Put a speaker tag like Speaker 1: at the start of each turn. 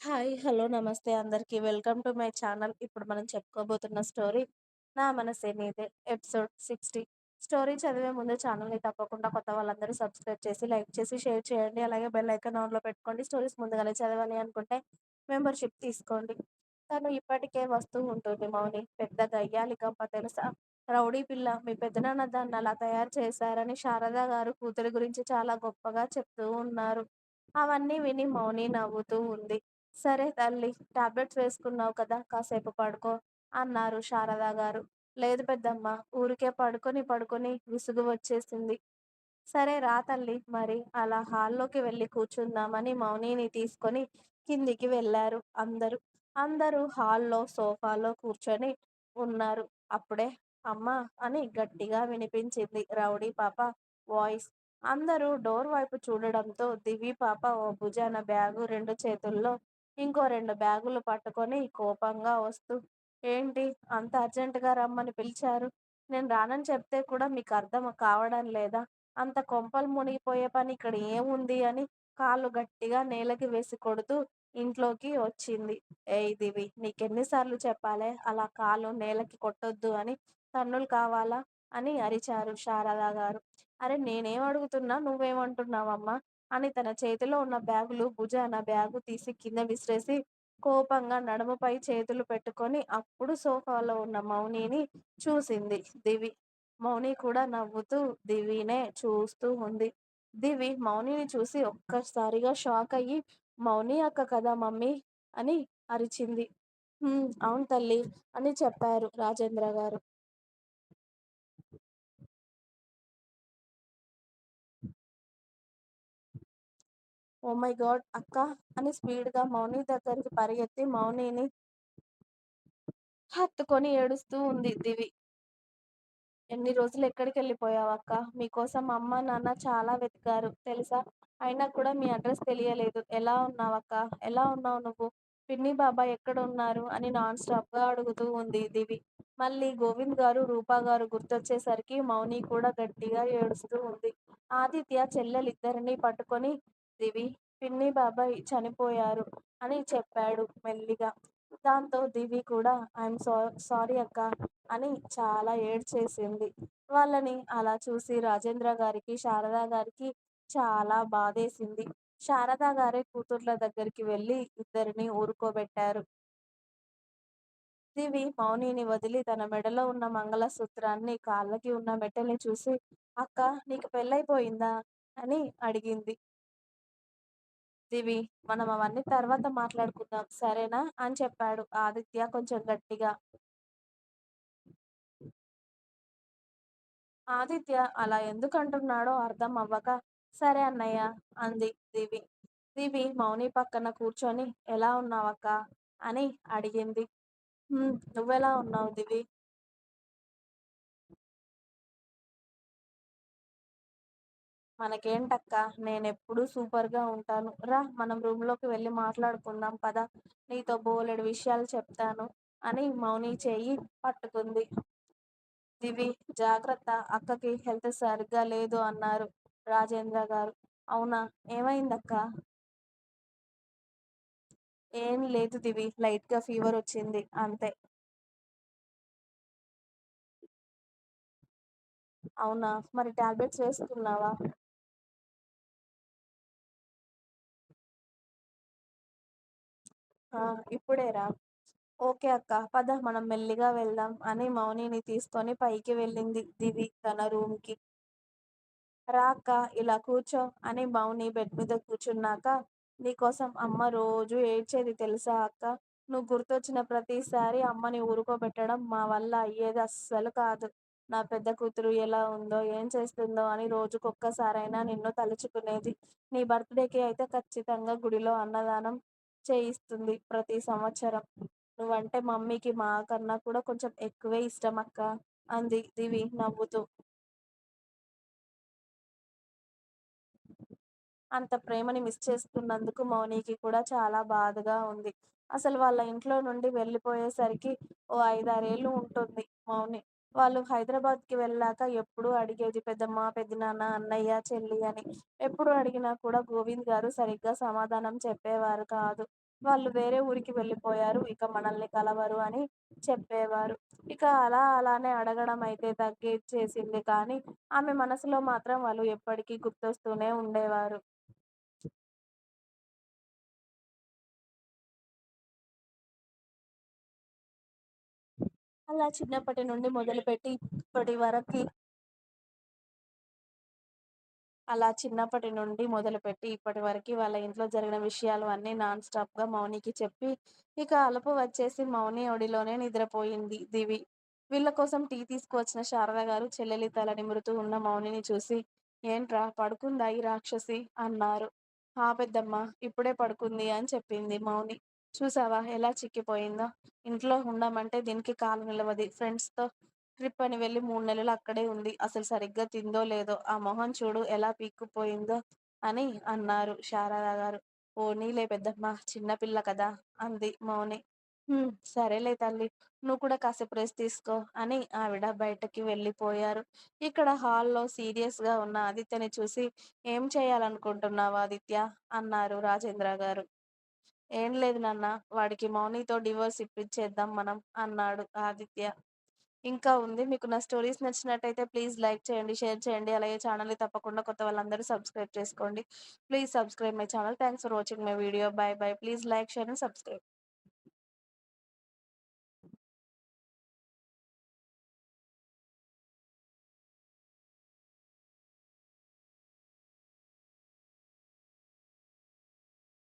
Speaker 1: Hi! Hello! నమస్తే అందరికి. Welcome to my channel. ఇప్పుడు మనం చెప్పుకోబోతున్న స్టోరీ 'నా మనసే నీదే' ఎపిసోడ్ 60. స్టోరీ చదివే ముందు ఛానల్‌ని తప్పకుండా కొత్త వాళ్ళందరూ సబ్స్క్రైబ్ చేసి, లైక్ చేసి, షేర్ చేయండి. అలాగే బెల్ ఐకాన్ ఆన్‌లో పెట్టుకోండి. స్టోరీస్ ముందుగానే చదవాలి అనుకుంటే మెంబర్‌షిప్ తీసుకోండి. తను ఇప్పటికే వస్తూ ఉంటుంది మౌని. పెద్ద గయ్యాలి గంప తెలుసా? రౌడీ పిల్ల. మీ పెదనాన్న అలా తయారు చేశారని శారదా గారు కూతురి గురించి చాలా గొప్పగా చెప్తూ ఉన్నారు. అవన్నీ విని మౌని నవ్వుతూ ఉంది. సరే తల్లి టాబ్లెట్స్ వేసుకున్నావు కదా కాసేపు పడుకో అన్నారు శారదగారు. లేదు పెద్దమ్మ ఊరికే పడుకొని పడుకొని విసుగు వచ్చేసింది. సరే రా తల్లి మరి అలా హాల్లోకి వెళ్ళి కూర్చుందామని మౌనిని తీసుకొని కిందికి వెళ్ళారు అందరూ. అందరూ హాల్లో సోఫాలో కూర్చొని ఉన్నారు. అప్పుడే అమ్మా! అని గట్టిగా వినిపించింది రౌడీ పాప వాయిస్. అందరూ డోర్ వైపు చూడడంతో దివి పాప ఓ భుజాన బ్యాగు రెండు చేతుల్లో ఇంకో రెండు బ్యాగులు పట్టుకొని కోపంగా వస్తూ ఏంటి అంత అర్జెంటుగా రమ్మని పిలిచారు? నేను రానని చెప్తే కూడా మీకు అర్థం కావడం లేదా? అంత కొంపలు మునిగిపోయే పని ఇక్కడ ఏముంది అని కాళ్ళు గట్టిగా నేలకి వేసి కొడుతూ ఇంట్లోకి వచ్చింది. ఏ దివి నీకెన్నిసార్లు చెప్పాలే అలా కాళ్ళు నేలకి కొట్టొద్దు అని తన్నులు కావాలా? అని అరిచారు శారదా గారు అరే నేనేం అడుగుతున్నా నువ్వేమంటున్నావమ్మా? అని తన చేతిలో ఉన్న బ్యాగులు భుజాన బ్యాగు తీసి కింద విసిరేసి కోపంగా నడుముపై చేతులు పెట్టుకొని అప్పుడు సోఫాలో ఉన్న మౌనిని చూసింది దివి. మౌని కూడా నవ్వుతూ దివినే చూస్తూ ఉంది. దివి మౌనిని చూసి ఒక్కసారిగా షాక్ అయ్యి మౌని అక్క కదా మమ్మీ? అని అరిచింది. అవును తల్లి అని చెప్పారు రాజేంద్ర గారు ఓ మై గాడ్ అక్కా! అని స్పీడ్గా మౌని దగ్గరికి పరిగెత్తి మౌనిని హత్తుకొని ఏడుస్తూ ఉంది దివి. ఎన్ని రోజులు ఎక్కడికి వెళ్ళిపోయావక్కా మీకోసం అమ్మా, నాన్న చాలా వెతికారు తెలుసా? అయినా కూడా మీ అడ్రస్ తెలియలేదు. ఎలా ఉన్నావక్కా? ఎలా ఉన్నావు నువ్వు? పిన్ని బాబాయ్ ఎక్కడున్నారు? అని నాన్ స్టాప్గా అడుగుతూ ఉంది దివి. మళ్ళీ గోవింద్ గారు, రూపా గారు గుర్తొచ్చేసరికి మౌని కూడా గట్టిగా ఏడుస్తూ ఉంది. ఆదిత్య చెల్లెలిద్దరిని పట్టుకొని దివి, పిన్ని బాబాయ్ చనిపోయారు అని చెప్పాడు మెల్లిగా. దాంతో దివి కూడా ఐయామ్ సారీ అక్క అని చాలా ఏడ్చేసింది. వాళ్ళని అలా చూసి రాజేంద్ర గారికి శారదా గారికి చాలా బాధేసింది. శారదా గారే కూతుర్ల దగ్గరికి వెళ్ళి ఇద్దరిని ఊరుకోబెట్టారు. దివి మౌనిని వదిలి తన మెడలో ఉన్న మంగళసూత్రాన్ని, కాళ్ళకి ఉన్న మెట్టెల్ని చూసి అక్క నీకు పెళ్ళైపోయిందా అని అడిగింది. దివి మనం అవన్నీ తర్వాత మాట్లాడుకుందాం సరేనా? అని చెప్పాడు ఆదిత్య కొంచెం గట్టిగా. ఆదిత్య అలా ఎందుకంటున్నాడో అర్థం అవ్వక సరే అన్నయ్య అంది దివి. దివి మౌని పక్కన కూర్చొని ఎలా ఉన్నావక్కా? అని అడిగింది. నువ్వెలా ఉన్నావు దివి? మనకేంటక్కా నేనెప్పుడు సూపర్గా ఉంటాను. రా మనం రూమ్లోకి వెళ్ళి మాట్లాడుకుందాం పద. నీతో బోలెడు విషయాలు చెప్తాను అని మౌని చెయ్యి పట్టుకుంది. దివి జాగ్రత్త అక్కకి హెల్త్ సరిగ్గా లేదు అన్నారు రాజేంద్ర గారు అవునా? ఏమైందక్క ఏం లేదు దివి లైట్గా ఫీవర్ వచ్చింది అంతే. అవునా? మరి టాబ్లెట్స్ వేసుకున్నావా? ఆ ఇప్పుడేరా? ఓకే అక్కా పద మనం మెల్లిగా వెళ్దాం అని మౌనిని తీసుకొని పైకి వెళ్ళింది దివి తన రూమ్కి రా అక్కా ఇలా కూర్చో అని మౌని బెడ్ మీద కూర్చున్నాక నీకోసం అమ్మ రోజూ ఏడ్చేది తెలుసా అక్క నువ్వు గుర్తొచ్చిన ప్రతిసారి అమ్మని ఊరుకోబెట్టడం మా వల్ల అయ్యేది అస్సలు కాదు. నా పెద్ద కూతురు ఎలా ఉందో, ఏం చేస్తుందో అని రోజుకొక్కసారైనా నిన్ను తలుచుకునేది. నీ బర్త్డేకి అయితే ఖచ్చితంగా గుడిలో అన్నదానం చేయిస్తుంది ప్రతి సంవత్సరం. నువ్వంటే మమ్మీకి మా కన్నా కూడా కొంచెం ఎక్కువే ఇష్టం అక్క అంది దివి నవ్వుతూ. అంత ప్రేమని మిస్ చేస్తున్నందుకు మౌనికి కూడా చాలా బాధగా ఉంది. అసలు వాళ్ళ ఇంట్లో నుండి వెళ్ళిపోయేసరికి ఓ ఐదారేళ్ళు ఉంటుంది మౌని. వాళ్ళు హైదరాబాద్కి వెళ్ళాక ఎప్పుడు అడిగేది పెద్దమ్మ పెదనాన్న, అన్నయ్య, చెల్లి అని. ఎప్పుడు అడిగినా కూడా గోవింద్ గారు సరిగ్గా సమాధానం చెప్పేవారు కాదు. వాళ్ళు వేరే ఊరికి వెళ్ళిపోయారు. ఇక మనల్ని కలవరు అని చెప్పేవారు. ఇక అలా అలానే అడగడం అయితే తగ్గించేసింది కానీ, ఆమె మనసులో మాత్రం వాళ్ళు ఎప్పటికీ గుర్తొస్తూనే ఉండేవారు. అలా చిన్నప్పటి నుండి మొదలుపెట్టి ఇప్పటి వరకి అలా చిన్నప్పటి నుండి మొదలుపెట్టి ఇప్పటి వరకు వాళ్ళ ఇంట్లో జరిగిన విషయాలు అన్నీ నాన్ స్టాప్‌గా మౌనికి చెప్పి, ఇక అలుపు వచ్చేసి మౌని ఒడిలోనే నిద్రపోయింది దివి. వీళ్ళ కోసం టీ తీసుకువచ్చిన శారద గారు చెల్లెలి తల నిమురుతూ ఉన్న మౌనిని చూసి, ఏంట్రా పడుకుందా ఈ రాక్షసి అన్నారు. ఆ పెద్దమ్మ ఇప్పుడే పడుకుంది అని చెప్పింది మౌని. చూసావా ఎలా చిక్కిపోయిందో! ఇంట్లో ఉండమంటే దీనికి కాలు నిలవది. ఫ్రెండ్స్‌తో ట్రిప్ అని వెళ్ళి మూడు నెలలు అక్కడే ఉంది. అసలు సరిగ్గా తిందో లేదో ఆ మొహం చూడు ఎలా పీక్కుపోయిందో అని అన్నారు శారదా గారు ఓ నీలే పెద్దమ్మా చిన్నపిల్ల కదా! అంది మౌని. సరేలే తల్లి నువ్వు కూడా కాసేపు రెస్ట్ తీసుకో అని ఆవిడ బయటకి వెళ్ళిపోయారు. ఇక్కడ హాల్లో సీరియస్‌గా ఉన్న ఆదిత్యని చూసి ఏం చేయాలనుకుంటున్నావు ఆదిత్య అన్నారు రాజేంద్ర గారు ఏం లేదు నాన్న వాడికి మౌనితో డివోర్స్ ఇప్పించేద్దాం మనం అన్నాడు ఆదిత్య. ఇంకా ఉంది. మీకు నా స్టోరీస్ నచ్చినట్టయితే ప్లీజ్ లైక్ చేయండి, షేర్ చేయండి. అలాగే ఛానల్‌ని తప్పకుండా కొత్త వాళ్ళందరూ సబ్స్క్రైబ్ చేసుకోండి. Please subscribe my channel. Thanks for watching my video. Bye bye please like, share and subscribe.